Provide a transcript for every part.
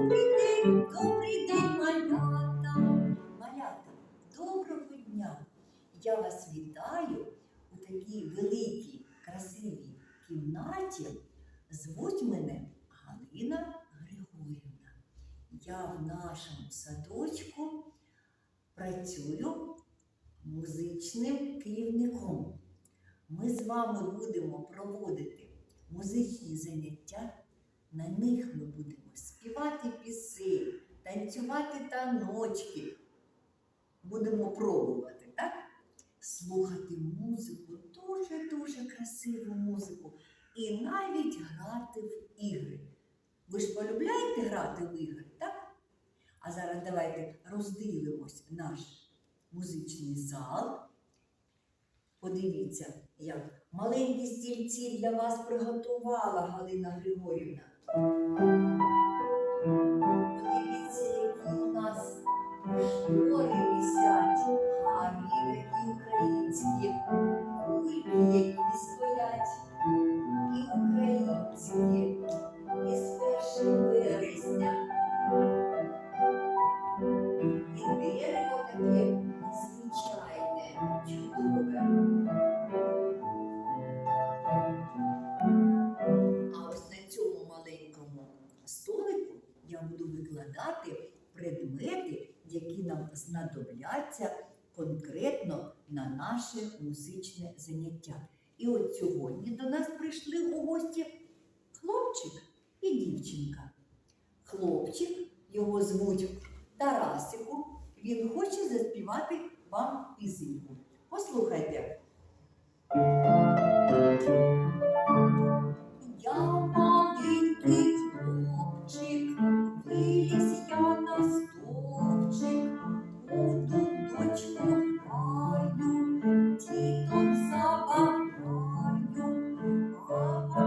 Добрий день, добрий день, малята. Малята, доброго дня. Я вас вітаю у такій великій, красивій кімнаті. Звуть мене Галина Григорівна. Я в нашому садочку працюю музичним керівником. Ми з вами будемо проводити музичні заняття. На них ми будемо співати пісень, танцювати таночки. Будемо пробувати, так? Слухати музику, дуже-дуже красиву музику. І навіть грати в ігри. Ви ж полюбляєте грати в ігри, так? А зараз давайте роздивимось наш музичний зал. Подивіться, як маленькі стільці для вас приготувала Галина Григорівна. Предмети, які нам знадобляться конкретно на наше музичне заняття. І от сьогодні до нас прийшли у гості хлопчик і дівчинка. Хлопчик, його звуть Тарасику, він хоче заспівати вам пісеньку. Послухайте.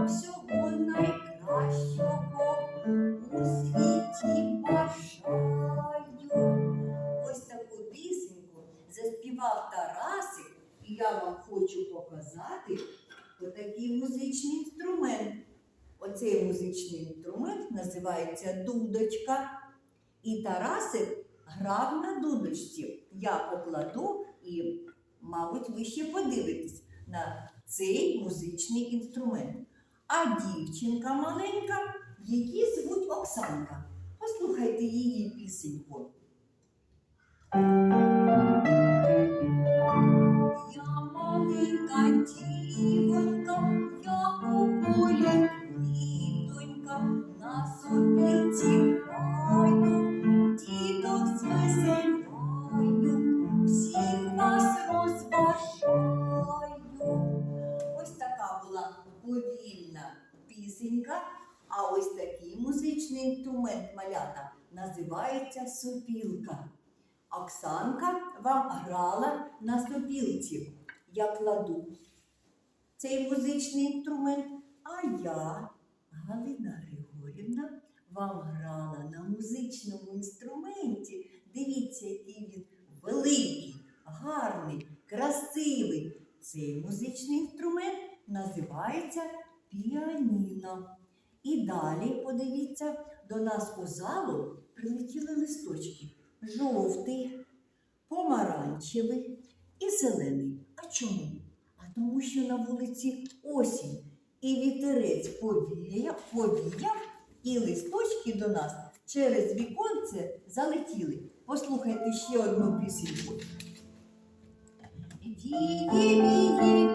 Всього найкращого у світі бажаю. Ось таку пісеньку заспівав Тарасик, і я вам хочу показати отакий музичний інструмент. Оцей музичний інструмент називається дудочка. І Тарасик грав на дудочці. Я покладу і, мабуть, ви ще подивитесь на цей музичний інструмент. А дівчинка маленька, її звуть Оксанка. Послухайте її пісеньку. Я маленька дівонька, я у полі квітонька, на собі граю, інструмент малята називається сопілка. Оксанка вам грала на сопілці. Я кладу цей музичний інструмент, а я, Галина Григорівна, вам грала на музичному інструменті. Дивіться, який він великий, гарний, красивий. Цей музичний інструмент називається піаніно. І далі, подивіться, до нас у залу прилетіли листочки жовтий, помаранчевий і зелений. А чому? А тому, що на вулиці осінь і вітерець повіяв, повіяв, і листочки до нас через віконце залетіли. Послухайте ще одну пісеньку. Віє, віє,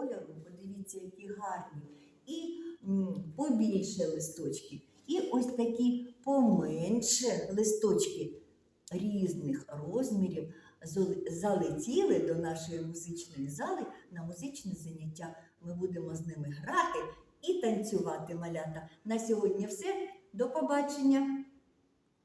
кольору, подивіться, які гарні. І побільше листочки. І ось такі поменше листочки різних розмірів залетіли до нашої музичної зали на музичне заняття. Ми будемо з ними грати і танцювати малята. На сьогодні все. До побачення!